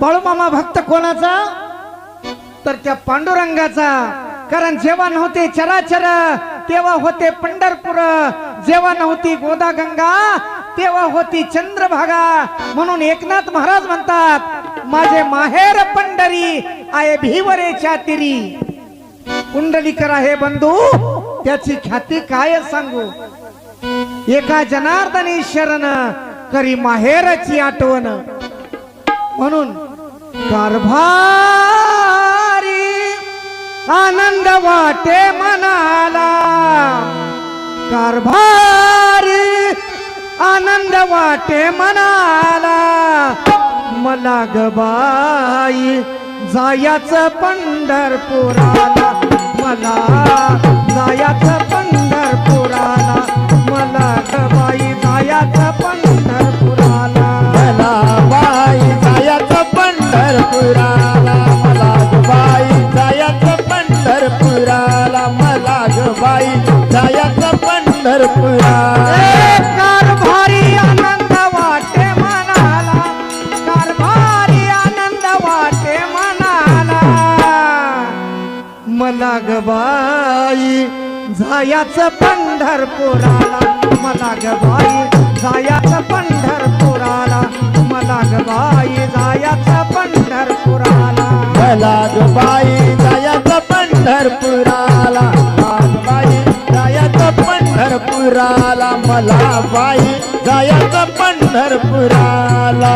बाळूमामा भक्त कोणाचा? तर त्या पांडुरंगाचा. कारण जेव्हा नव्हते चराचर तेव्हा होते पंढरपूर. जेव्हा नव्हती गोदा गंगा तेव्हा होती चंद्रभागा. म्हणून एकनाथ महाराज म्हणतात माझे माहेर पंढरी आय भिवरे चातिरी कुंडलीकर आहे बंधू त्याची ख्याती काय सांगू? एका जनार्दनी शरण करी माहेरची आठवण. म्हणून कारभारी आनंद वाटे मनाला. कारभारी आनंद वाटे मनाला. मला गबाई जायाच पंढरपुराला. मला ग बाई जायचं पंढरपुराला ए, कारभारी आनंद वाटे मनाला कारभारी आनंद वाटे मनाला. मला गबाई जायाच पंढरपुराला. मला गबाई जायाच पंढरपुराला. मला गबाई जायाच पंढरपुराला. मला ग बाई पंढरपुराला बाई जायचं पंढरपुराला मला बाई जायचं पंढरपुराला.